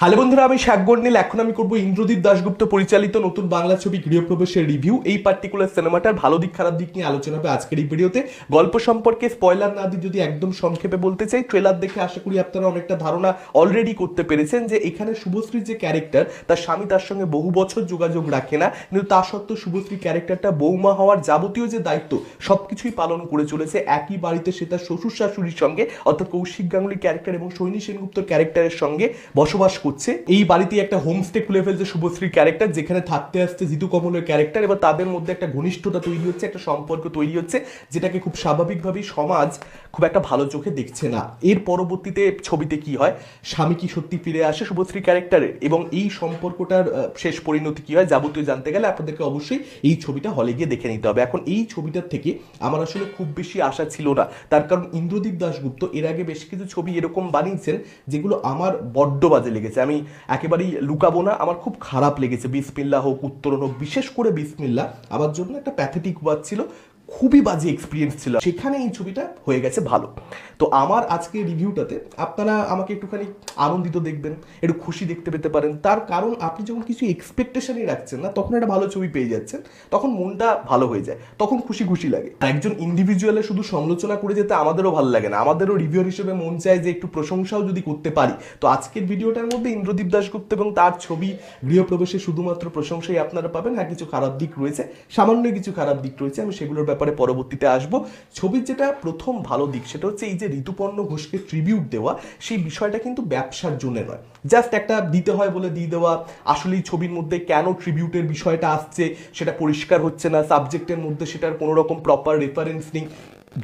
Hello বন্ধুরা, আমি শাকগর নীল এখন আমি করব ইন্দ্রদীপ দাশগুপ্ত পরিচালিত নতুন বাংলা ছবি গৃহপ্রবেশের রিভিউ। এই পার্টিকুলার সিনেমাটার ভালো দিক, খারাপ দিক নিয়ে আলোচনা হবে আজকের এই ভিডিওতে। গল্প সম্পর্কে স্পয়লার না দিয়ে যদি একদম সংক্ষেপে বলতে চাই ট্রেলার দেখে আশা করি আপনারা অনেকটা ধারণা অলরেডি করতে পেরেছেন যে এখানে শুভশ্রীর যে ক্যারেক্টার তার স্বামী তার সঙ্গে বহু বছর যোগাযোগ রাখে না। কিন্তু তা সত্ত্বেও শুভশ্রী ক্যারেক্টারটা বৌমা হওয়ার যাবতীয় যে দায়িত্ব সব কিছুই পালন করে চলেছে। একই বাড়িতে সে তার শ্বশুর শাশুড়ির সঙ্গে, অর্থাৎ কৌশিক গাঙ্গুলি ক্যারেক্টার এবং সৈনী সেনগুপ্তর ক্যারেক্টারের সঙ্গে বসবাস করছে এই বাড়িতে একটা হোমস্টে খুলে ফেলছে শুভশ্রীর ক্যারেক্টার যেখানে থাকতে আসছে জিতু কমলের ক্যারেক্টার এবার তাদের মধ্যে একটা ঘনিষ্ঠতা তৈরি হচ্ছে, একটা সম্পর্ক তৈরি হচ্ছে, যেটাকে খুব স্বাভাবিকভাবেই সমাজ খুব একটা ভালো চোখে দেখছে না। এর পরবর্তীতে ছবিতে কি হয়? স্বামী কি সত্যি ফিরে আসে শুভশ্রী ক্যারেক্টারের এবং এই সম্পর্কটার শেষ পরিণতি কি হয়? যাবতীয় জানতে গেলে আপনাদেরকে অবশ্যই এই ছবিটা হলে গিয়ে দেখে নিতে হবে। এখন এই ছবিটার থেকে আমার আসলে খুব বেশি আশা ছিল না। তার কারণ ইন্দ্রদীপ দাশগুপ্ত এর আগে বেশ কিছু ছবি এরকম বানিয়েছেন, যেগুলো আমার বড্ড বাজে লেগেছে। আমি একেবারেই লুকাবো না, আমার খুব খারাপ লেগেছে। বিসমিল্লা হোক, উত্তরণ হোক, বিশেষ করে বিসমিল্লা আমার জন্য একটা প্যাথেটিক ওয়ার্ড ছিল খুবই বাজে এক্সপিরিয়েন্স ছিল। সেখানে এই ছবিটা হয়ে গেছে ভালো। তো আমার আজকে রিভিউটাতে আপনারা আমাকে একটুখানি আনন্দিত দেখবেন, একটু খুশি দেখতে পেতে পারেন। তার কারণ আপনি যখন কিছু এক্সপেকটেশনই রাখছেন না, তখন একটা ভালো ছবি পেয়ে যাচ্ছেন, তখন মনটা ভালো হয়ে যায়, তখন খুশি খুশি লাগে। একজন ইন্ডিভিজুয়ালে শুধু সমালোচনা করে যেতে আমাদেরও ভালো লাগে না, আমাদেরও রিভিউয়ার হিসেবে মন চায় যে একটু প্রশংসাও যদি করতে পারি। তো আজকের ভিডিওটার মধ্যে ইন্দ্রদীপ দাশগুপ্ত এবং তার ছবি গৃহপ্রবেশে শুধুমাত্র প্রশংসাই আপনারা পাবেন। হ্যাঁ কিছু খারাপ দিক রয়েছে, সামান্য কিছু খারাপ দিক রয়েছে, আমি সেগুলোর ব্যাপারে পরবর্তীতে আসব। ছবির যেটা প্রথম ভালো দিক সেটা হচ্ছে এই যে ঋতুপর্ণ ঘোষকে ট্রিবিউট দেওয়া, সেই বিষয়টা কিন্তু ব্যবসার জন্য নয়। জাস্ট একটা দিতে হয় বলে দিয়ে দেওয়া, আসলেই ছবির মধ্যে কেন ট্রিবিউটের বিষয়টা আসছে সেটা পরিষ্কার হচ্ছে না সাবজেক্টের মধ্যে সেটার কোনো রকম প্রপার রেফারেন্স নেই।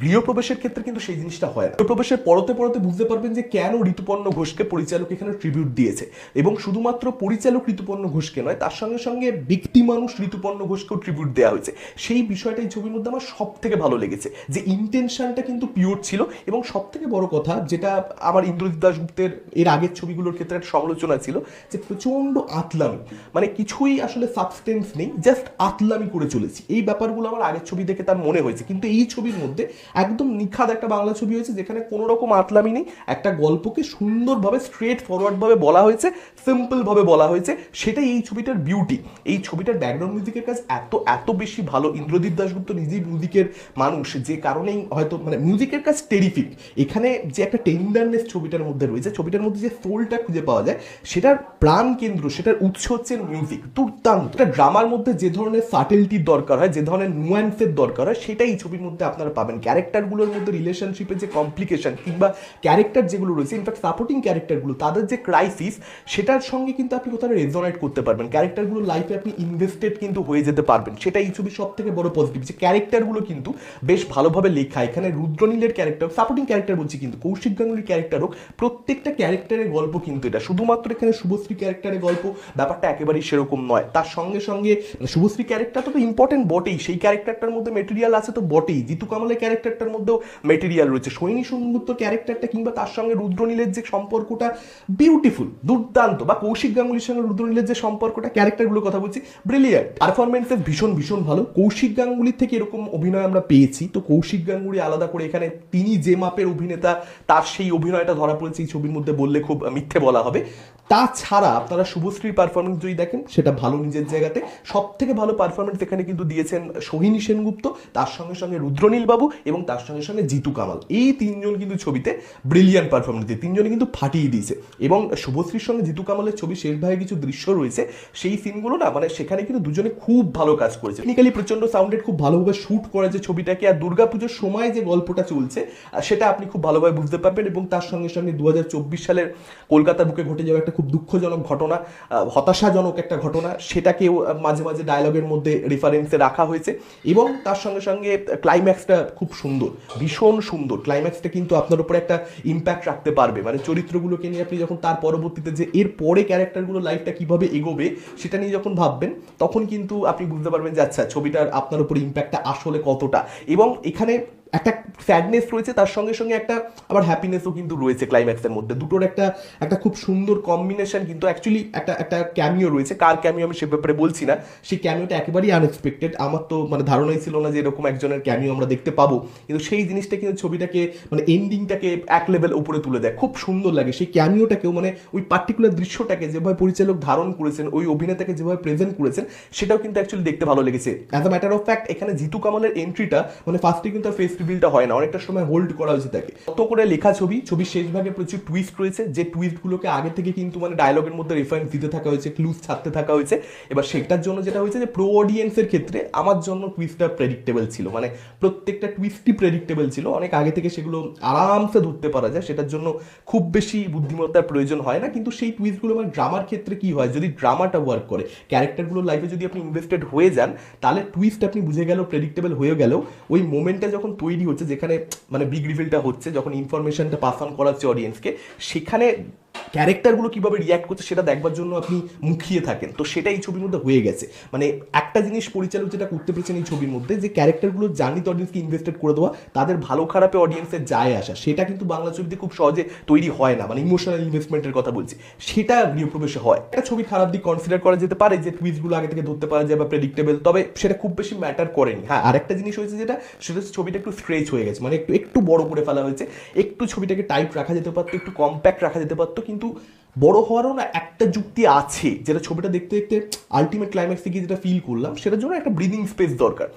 গৃহপ্রবেশের ক্ষেত্রে কিন্তু সেই জিনিসটা হয় না। গৃহপ্রবেশের পরতে পরতে বুঝতে পারবেন যে কেন ঋতুপর্ণ ঘোষকে পরিচালক এখানে ট্রিবিউট দিয়েছে এবং শুধুমাত্র পরিচালক ঋতুপর্ণ ঘোষকে নয়, তার সঙ্গে সঙ্গে ব্যক্তি মানুষ ঋতুপর্ণ ঘোষকেও ট্রিবিউট দেওয়া হয়েছে। সেই বিষয়টা এই ছবির মধ্যে আমার সব থেকে ভালো লেগেছে যে ইন্টেনশনটা কিন্তু পিওর ছিল এবং সব থেকে বড় কথা যেটা আমার ইন্দ্রজিৎ দাশগুপ্তের এর আগের ছবিগুলোর ক্ষেত্রে একটা সমালোচনা ছিল যে প্রচণ্ড আতলামি মানে কিছুই আসলে সাবস্টেন্স নেই জাস্ট আতলামি করে চলেছি। এই ব্যাপারগুলো আমার আগের ছবি দেখে তার মনে হয়েছে। কিন্তু এই ছবির মধ্যে একদম নিখাদ একটা বাংলা ছবি হয়েছে যেখানে কোনো রকম আতলামি নেই। একটা গল্পকে সুন্দরভাবে স্ট্রেট ফরওয়ার্ডভাবে বলা হয়েছে সিম্পলভাবে বলা হয়েছে। সেটাই এই ছবিটার বিউটি এই ছবিটার ব্যাকগ্রাউন্ড মিউজিকের কাজ এত এত বেশি ভালো। ইন্দ্রদীপ দাশগুপ্ত নিজেই মিউজিকের মানুষ, যে কারণেই হয়তো মানে মিউজিকের কাজ টেরিফিক এখানে যে একটা টেন্ডারনেস ছবিটার মধ্যে রয়েছে, ছবিটার মধ্যে যে সোলটা খুঁজে পাওয়া যায়, সেটার প্রাণ কেন্দ্র, সেটার উৎস হচ্ছে মিউজিক দুর্দান্ত। একটা ড্রামার মধ্যে যে ধরনের সাটেলটির দরকার হয়, যে ধরনের নুয়ান্সের দরকার হয়, সেটাই এই ছবির মধ্যে আপনারা পাবেন। ক্যারেক্টারগুলোর মধ্যে রিলেশনশিপের যে কমপ্লিকেশন কিংবা ক্যারেক্টার যেগুলো রয়েছে ইনফ্যাক্ট সাপোর্টিং ক্যারেক্টারগুলো তাদের যে ক্রাইসিস সেটার সঙ্গে কিন্তু আপনি কোথাও রেজোনেট করতে পারবেন। ক্যারেক্টারগুলো লাইফে আপনি ইনভেস্টেড কিন্তু হয়ে যেতে পারবেন। সেটা এই ছবির সব থেকে বড় পজিটিভ যে ক্যারেক্টারগুলো কিন্তু বেশ ভালোভাবে লেখা। এখানে রুদ্রনীলের ক্যারেক্টার সাপোর্টিং ক্যারেক্টার বলছি কিন্তু, কৌশিক গাঙ্গুলির ক্যারেক্টার হোক, প্রত্যেকটা ক্যারেক্টারের গল্প কিন্তু এটা। শুধুমাত্র এখানে শুভশ্রী ক্যারেক্টারের গল্প ব্যাপারটা একেবারেই সেরকম নয়। তার সঙ্গে সঙ্গে মানে শুভশ্রী ক্যারেক্টার তো ইম্পর্টেন্ট বটেই, সেই ক্যারেক্টারটার মধ্যে মেটেরিয়াল আছে তো বটেই। জিতু কামালের ক্যারেক্টারটার মধ্যেও মেটেরিয়াল রয়েছে। সৈনী সুন্দর ক্যারেক্টারটা কিংবা তার সঙ্গে রুদ্রনীলের যে সম্পর্কটা বিউটিফুল দুর্দান্ত বা কৌশিক গাঙ্গুলির সঙ্গে রুদ্রনীলের যে সম্পর্কটা ক্যারেক্টারগুলোর কথা বলছি ব্রিলিয়ান্ট পারফরমেন্সেস ভীষণ ভীষণ ভালো। কৌশিক গাঙ্গুলির থেকে এরকম অভিনয় আমরা পেয়েছি। তো কৌশিক গাঙ্গুলি আলাদা করে এখানে তিনি যে মাপের অভিনেতা, তার সেই অভিনয়টা ধরা পড়েছে এই ছবির মধ্যে বললে খুব মিথ্যে বলা হবে। তাছাড়া আপনারা শুভশ্রীর পারফরমেন্স যদি দেখেন, সেটা ভালো নিজের জায়গাতে। সব থেকে ভালো পারফরমেন্স এখানে কিন্তু দিয়েছেন সোহিনী সেনগুপ্ত, তার সঙ্গে সঙ্গে রুদ্রনীল বাবু এবং তার সঙ্গে সঙ্গে জিতু কামাল। এই তিনজন কিন্তু ছবিতে ব্রিলিয়ান্ট পারফরমেন্স দিয়ে তিনজনে কিন্তু ফাটিয়ে দিয়েছে। এবং শুভশ্রীর সঙ্গে জিতু কামালের ছবি শেষ ভাগে কিছু দৃশ্য রয়েছে। সেই সিনগুলো না মানে সেখানে কিন্তু দুজনে খুব ভালো কাজ করেছে। টেকনিক্যালি প্রচণ্ড সাউন্ডেড খুব ভালোভাবে শুট করা যে ছবিটাকে। আর দুর্গাপুজোর সময় যে গল্পটা চলছে সেটা আপনি খুব ভালোভাবে বুঝতে পারবেন। এবং তার সঙ্গে সঙ্গে দু হাজার চব্বিশ সালের কলকাতার বুকে ঘটে যাওয়া একটা খুব দুঃখজনক ঘটনা হতাশাজনক একটা ঘটনা, সেটাকেও মাঝে মাঝে ডায়লগের মধ্যে রেফারেন্সে রাখা হয়েছে। এবং তার সঙ্গে সঙ্গে ক্লাইম্যাক্সটা খুব সুন্দর, ভীষণ সুন্দর। ক্লাইম্যাক্সটা কিন্তু আপনার উপরে একটা ইম্প্যাক্ট রাখতে পারবে। মানে চরিত্রগুলোকে নিয়ে আপনি যখন তার পরবর্তীতে যে এর পরে ক্যারেক্টারগুলো লাইফটা কীভাবে এগোবে, সেটা নিয়ে যখন ভাববেন, তখন কিন্তু আপনি বুঝতে পারবেন যে আচ্ছা ছবিটার আপনার উপরে ইম্প্যাক্টটা আসলে কতটা। এবং এখানে একটা স্যাডনেস রয়েছে, তার সঙ্গে সঙ্গে একটা আবার হ্যাপিনেসও কিন্তু রয়েছে ক্লাইম্যাক্সের মধ্যে। দুটোর একটা একটা খুব সুন্দর কম্বিনেশন কিন্তু অ্যাকচুয়ালি একটা একটা ক্যামিও রয়েছে। কার ক্যামিও আমি সে ব্যাপারে বলছি না। সেই ক্যামিওটা একেবারেই আনএক্সপেক্টেড আমার তো মানে ধারণাই ছিল না যে এরকম একজনের ক্যামিও আমরা দেখতে পাবো। কিন্তু সেই জিনিসটা কিন্তু ছবিটাকে মানে এন্ডিংটাকে এক লেভেল উপরে তুলে দেয়। খুব সুন্দর লাগে। সেই ক্যামিওটাকেও মানে ওই পার্টিকুলার দৃশ্যটাকে যেভাবে পরিচালক ধারণ করেছেন, ওই অভিনেতাকে যেভাবে প্রেজেন্ট করেছেন, সেটাও কিন্তু অ্যাকচুয়ালি দেখতে ভালো লেগেছে। As a matter of fact এখানে জিতু কামালের এন্ট্রিটা মানে ফার্স্টে কিন্তু ফেস রিভিলটা হয় না, অনেকটা সময় হোল্ড করা হয়েছে তাকে। কত করে লেখা ছবি, ছবির শেষ ভাগে প্রচুর টুইস্ট রয়েছে, যে টুইস্টগুলোকে আগে থেকে কিন্তু মানে ডায়লগের মধ্যে রেফারেন্স দিতে থাকা হয়েছে ক্লুজ ছাড়তে থাকা হয়েছে। এবার সেটার জন্য যেটা হয়েছে যে প্রো অডিয়েন্সের ক্ষেত্রে আমার জন্য টুইস্টটা প্রেডিক্টেবল ছিল। মানে প্রত্যেকটা টুইস্টই প্রেডিক্টেবল ছিল। অনেক আগে থেকে সেগুলো আরামসে ধরতে পারা যায়। সেটার জন্য খুব বেশি বুদ্ধিমত্তার প্রয়োজন হয় না। কিন্তু সেই টুইস্টগুলো মানে ড্রামার ক্ষেত্রে কি হয়? যদি ড্রামাটা ওয়ার্ক করে ক্যারেক্টারগুলোর লাইফে যদি আপনি ইনভেস্টেড হয়ে যান, তাহলে টুইস্ট আপনি বুঝে গেল প্রেডিক্টেবল হয়ে গেলেও, ওই মোমেন্টটা যখন তৈরি হচ্ছে যেখানে মানে বিগ রিভিলটা হচ্ছে যখন ইনফরমেশনটা পাস অন করাচ্ছে অডিয়েন্সকে সেখানে ক্যারেক্টারগুলো কীভাবে রিয়াক্ট করছে সেটা দেখবার জন্য আপনি মুখিয়ে থাকেন। তো সেটা এই ছবির মধ্যে হয়ে গেছে। মানে একটা জিনিস পরিচালক যেটা করতে পেরেছেন এই ছবির মধ্যে, যে ক্যারেক্টারগুলো জার্নিতে অডিয়েন্সকে ইনভেস্টেড করে দেওয়া, তাদের ভালো খারাপে অডিয়েন্সের যায় আসা, সেটা কিন্তু বাংলা ছবিতে খুব সহজে তৈরি হয় না মানে ইমোশনাল ইনভেস্টমেন্টের কথা বলছি। সেটা গৃহপ্রবেশে হয়। একটা ছবি খারাপ দিক কনসিডার করা যেতে পারে, যে টুইস্টগুলো আগে থেকে ধরতে পারা যায় বা প্রেডিক্টেবল তবে সেটা খুব বেশি ম্যাটার করেনি। হ্যাঁ আরেকটা জিনিস হয়েছে যেটা, সেটা ছবিটা একটু স্ট্রেচ হয়ে গেছে মানে একটু একটু বড় করে ফেলা হয়েছে। একটু ছবিটাকে টাইট রাখা যেতে পারতো, একটু কম্প্যাক্ট রাখা যেতে পারতো, কিন্তু বড় হওয়ারও না একটা যুক্তি আছে, যেটা ছবিটা দেখতে দেখতে আলটিমেট ক্লাইম্যাক্সে গিয়ে যেটা ফিল করলাম, সেটার জন্য একটা ব্রিদিং স্পেস দরকার।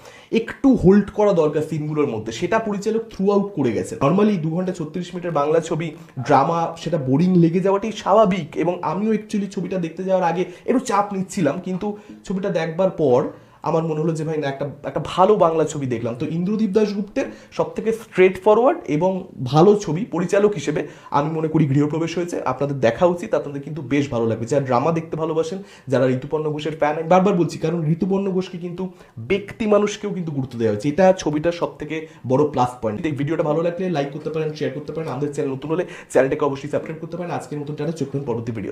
একটু হোল্ড করা দরকার সিনগুলোর মধ্যে। সেটা পরিচালক থ্রু আউট করে গেছে নর্মালি দু ঘণ্টা ছত্রিশ মিনিটের বাংলা ছবি ড্রামা সেটা বোরিং লেগে যাওয়াটাই স্বাভাবিক। এবং আমিও অ্যাকচুয়ালি ছবিটা দেখতে যাওয়ার আগে একটু চাপ নিচ্ছিলাম, কিন্তু ছবিটা দেখবার পর আমার মনে হলো যে ভাই না, একটা একটা ভালো বাংলা ছবি দেখলাম। তো ইন্দ্রদীপ দাশগুপ্তের সব থেকে স্ট্রেট ফরওয়ার্ড এবং ভালো ছবি পরিচালক হিসেবে আমি মনে করি গৃহপ্রবেশ হয়েছে। আপনাদের দেখা উচিত, আপনাদের কিন্তু বেশ ভালো লাগবে। যারা ড্রামা দেখতে ভালোবাসেন, যারা ঋতুপর্ণ ঘোষের ফ্যান আমি বারবার বলছি, কারণ ঋতুপর্ণ ঘোষকে কিন্তু ব্যক্তি মানুষকেও কিন্তু গুরুত্ব দেওয়া হয়েছে। এটা ছবিটার সব থেকে বড় প্লাস পয়েন্ট এই ভিডিওটা ভালো লাগলে লাইক করতে পারেন শেয়ার করতে পারেন। আমাদের চ্যানেল নতুন হলে চ্যানেলটাকে অবশ্যই সাবস্ক্রাইব করতে পারেন। আজকের মতন টাটা, চোখ পরবর্তী ভিডিও